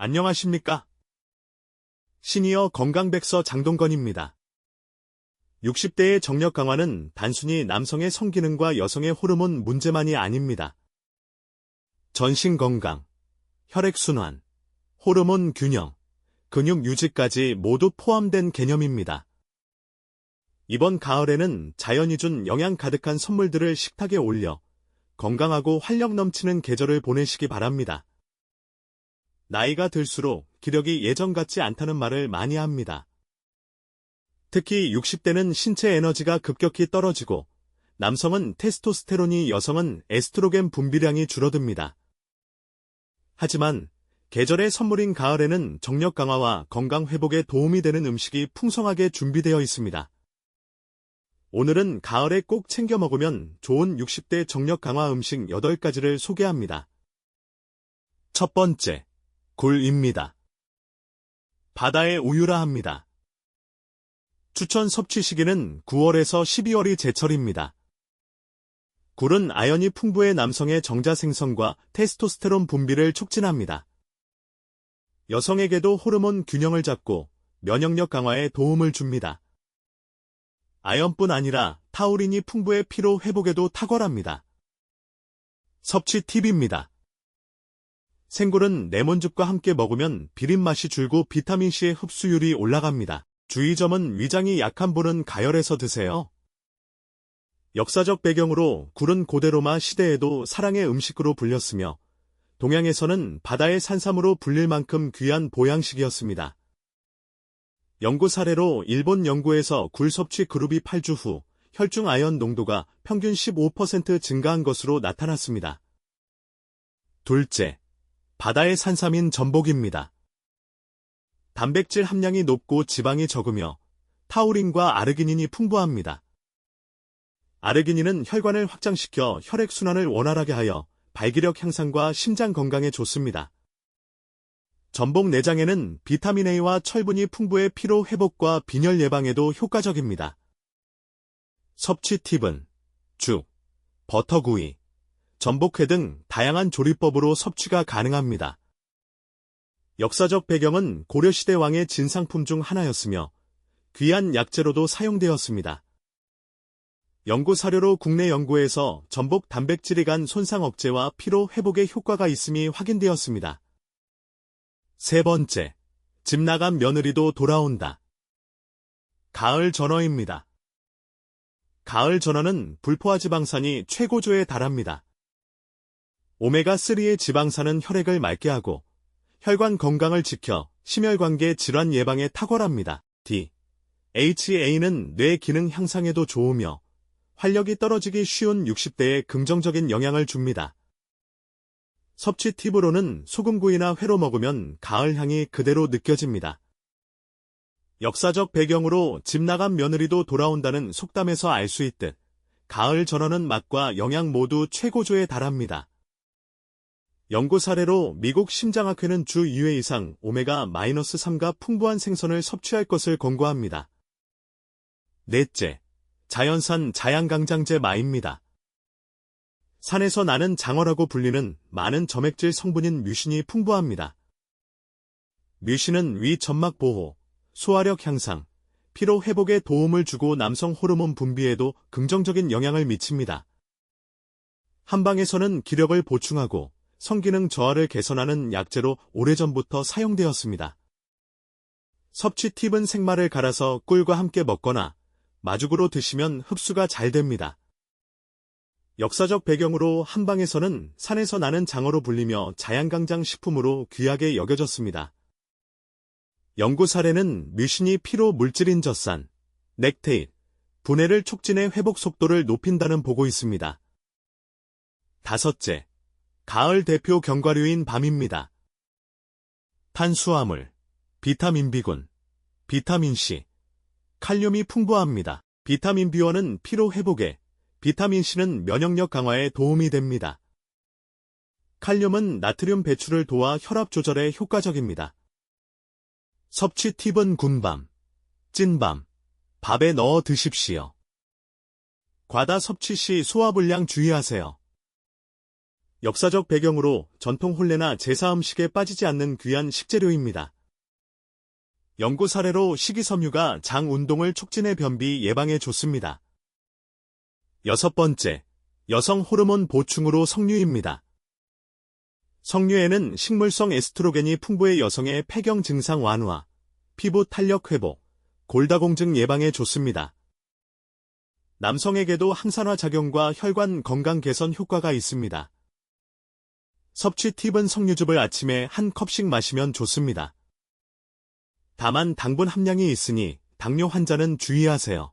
안녕하십니까? 시니어 건강백서 장동건입니다. 60대의 정력 강화는 단순히 남성의 성기능과 여성의 호르몬 문제만이 아닙니다. 전신 건강, 혈액순환, 호르몬 균형, 근육 유지까지 모두 포함된 개념입니다. 이번 가을에는 자연이 준 영양 가득한 선물들을 식탁에 올려 건강하고 활력 넘치는 계절을 보내시기 바랍니다. 나이가 들수록 기력이 예전 같지 않다는 말을 많이 합니다. 특히 60대는 신체 에너지가 급격히 떨어지고 남성은 테스토스테론이 여성은 에스트로겐 분비량이 줄어듭니다. 하지만 계절의 선물인 가을에는 정력 강화와 건강 회복에 도움이 되는 음식이 풍성하게 준비되어 있습니다. 오늘은 가을에 꼭 챙겨 먹으면 좋은 60대 정력 강화 음식 8가지를 소개합니다. 첫 번째, 굴입니다. 바다의 우유라 합니다. 추천 섭취 시기는 9월에서 12월이 제철입니다. 굴은 아연이 풍부해 남성의 정자 생성과 테스토스테론 분비를 촉진합니다. 여성에게도 호르몬 균형을 잡고 면역력 강화에 도움을 줍니다. 아연뿐 아니라 타우린이 풍부해 피로 회복에도 탁월합니다. 섭취 팁입니다. 생굴은 레몬즙과 함께 먹으면 비린 맛이 줄고 비타민C의 흡수율이 올라갑니다. 주의점은 위장이 약한 분은 가열해서 드세요. 역사적 배경으로 굴은 고대 로마 시대에도 사랑의 음식으로 불렸으며 동양에서는 바다의 산삼으로 불릴 만큼 귀한 보양식이었습니다. 연구 사례로 일본 연구에서 굴 섭취 그룹이 8주 후 혈중 아연 농도가 평균 15% 증가한 것으로 나타났습니다. 둘째, 바다의 산삼인 전복입니다. 단백질 함량이 높고 지방이 적으며 타우린과 아르기닌이 풍부합니다. 아르기닌은 혈관을 확장시켜 혈액순환을 원활하게 하여 발기력 향상과 심장 건강에 좋습니다. 전복 내장에는 비타민 A와 철분이 풍부해 피로 회복과 빈혈 예방에도 효과적입니다. 섭취 팁은 죽, 버터구이, 전복회 등 다양한 조리법으로 섭취가 가능합니다. 역사적 배경은 고려시대 왕의 진상품 중 하나였으며 귀한 약재로도 사용되었습니다. 연구 사료로 국내 연구에서 전복 단백질이 간 손상 억제와 피로 회복에 효과가 있음이 확인되었습니다. 세 번째, 집 나간 며느리도 돌아온다. 가을 전어입니다. 가을 전어는 불포화 지방산이 최고조에 달합니다. 오메가3의 지방산은 혈액을 맑게 하고 혈관 건강을 지켜 심혈관계 질환 예방에 탁월합니다. D. HA는 뇌 기능 향상에도 좋으며 활력이 떨어지기 쉬운 60대에 긍정적인 영향을 줍니다. 섭취 팁으로는 소금구이나 회로 먹으면 가을 향이 그대로 느껴집니다. 역사적 배경으로 집 나간 며느리도 돌아온다는 속담에서 알 수 있듯 가을 전어는 맛과 영양 모두 최고조에 달합니다. 연구 사례로 미국 심장학회는 주 2회 이상 오메가-3가 풍부한 생선을 섭취할 것을 권고합니다. 넷째, 자연산 자양강장제 마입니다. 산에서 나는 장어라고 불리는 많은 점액질 성분인 뮤신이 풍부합니다. 뮤신은 위 점막 보호, 소화력 향상, 피로 회복에 도움을 주고 남성 호르몬 분비에도 긍정적인 영향을 미칩니다. 한방에서는 기력을 보충하고 성기능 저하를 개선하는 약재로 오래전부터 사용되었습니다. 섭취 팁은 생마를 갈아서 꿀과 함께 먹거나 마죽으로 드시면 흡수가 잘 됩니다. 역사적 배경으로 한방에서는 산에서 나는 장어로 불리며 자양강장 식품으로 귀하게 여겨졌습니다. 연구 사례는 뮤신이 피로 물질인 젖산, 넥테인, 분해를 촉진해 회복 속도를 높인다는 보고 있습니다. 다섯째, 가을 대표 견과류인 밤입니다. 탄수화물, 비타민 B군, 비타민 C, 칼륨이 풍부합니다. 비타민 B1은 피로 회복에, 비타민 C는 면역력 강화에 도움이 됩니다. 칼륨은 나트륨 배출을 도와 혈압 조절에 효과적입니다. 섭취 팁은 군밤, 찐밤, 밥에 넣어 드십시오. 과다 섭취 시 소화불량 주의하세요. 역사적 배경으로 전통 혼례나 제사 음식에 빠지지 않는 귀한 식재료입니다. 연구 사례로 식이섬유가 장 운동을 촉진해 변비 예방에 좋습니다. 여섯 번째, 여성 호르몬 보충으로 석류입니다. 석류에는 식물성 에스트로겐이 풍부해 여성의 폐경 증상 완화, 피부 탄력 회복, 골다공증 예방에 좋습니다. 남성에게도 항산화 작용과 혈관 건강 개선 효과가 있습니다. 섭취 팁은 석류즙을 아침에 한 컵씩 마시면 좋습니다. 다만 당분 함량이 있으니 당뇨 환자는 주의하세요.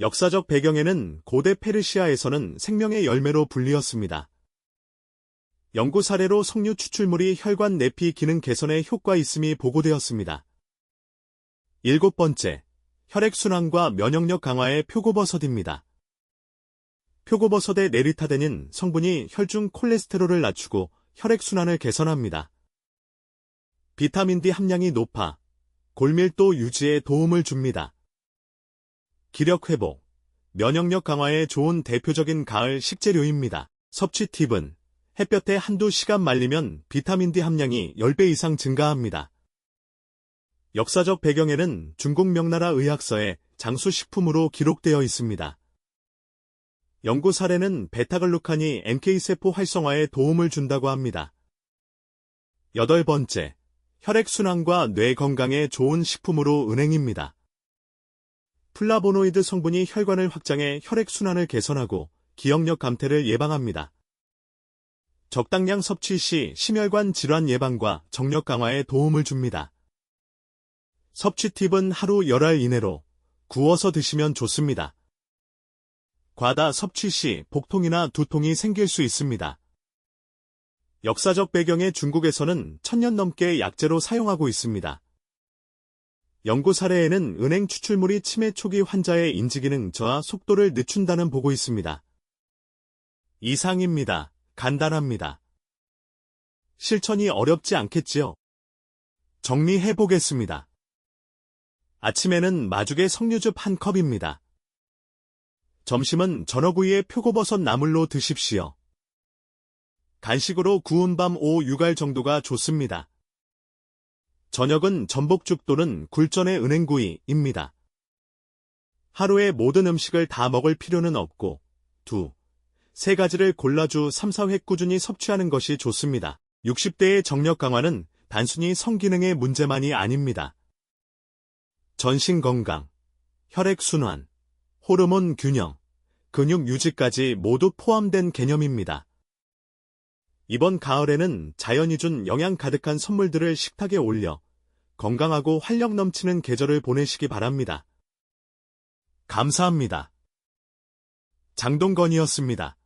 역사적 배경에는 고대 페르시아에서는 생명의 열매로 불리었습니다. 연구 사례로 석류 추출물이 혈관 내피 기능 개선에 효과 있음이 보고되었습니다. 일곱 번째, 혈액순환과 면역력 강화의 표고버섯입니다. 표고버섯의 네리타데닌 성분이 혈중 콜레스테롤을 낮추고 혈액순환을 개선합니다. 비타민 D 함량이 높아 골밀도 유지에 도움을 줍니다. 기력 회복, 면역력 강화에 좋은 대표적인 가을 식재료입니다. 섭취 팁은 햇볕에 한두 시간 말리면 비타민 D 함량이 10배 이상 증가합니다. 역사적 배경에는 중국 명나라 의학서에 장수식품으로 기록되어 있습니다. 연구 사례는 베타글루칸이 NK세포 활성화에 도움을 준다고 합니다. 여덟 번째, 혈액순환과 뇌 건강에 좋은 식품으로 은행입니다. 플라보노이드 성분이 혈관을 확장해 혈액순환을 개선하고 기억력 감퇴를 예방합니다. 적당량 섭취 시 심혈관 질환 예방과 정력 강화에 도움을 줍니다. 섭취 팁은 하루 열알 이내로 구워서 드시면 좋습니다. 과다 섭취 시 복통이나 두통이 생길 수 있습니다. 역사적 배경의 중국에서는 천년 넘게 약재로 사용하고 있습니다. 연구 사례에는 은행 추출물이 치매 초기 환자의 인지기능 저하 속도를 늦춘다는 보고 있습니다. 이상입니다. 간단합니다. 실천이 어렵지 않겠지요? 정리해 보겠습니다. 아침에는 마죽의 석류즙 한 컵입니다. 점심은 전어구이에 표고버섯 나물로 드십시오. 간식으로 구운 밤 오후 6알 정도가 좋습니다. 저녁은 전복죽 또는 굴전의 은행구이입니다. 하루에 모든 음식을 다 먹을 필요는 없고 두, 세 가지를 골라주 3, 4회 꾸준히 섭취하는 것이 좋습니다. 60대의 정력 강화는 단순히 성기능의 문제만이 아닙니다. 전신 건강, 혈액 순환, 호르몬 균형, 근육 유지까지 모두 포함된 개념입니다. 이번 가을에는 자연이 준 영양 가득한 선물들을 식탁에 올려 건강하고 활력 넘치는 계절을 보내시기 바랍니다. 감사합니다. 장동건이었습니다.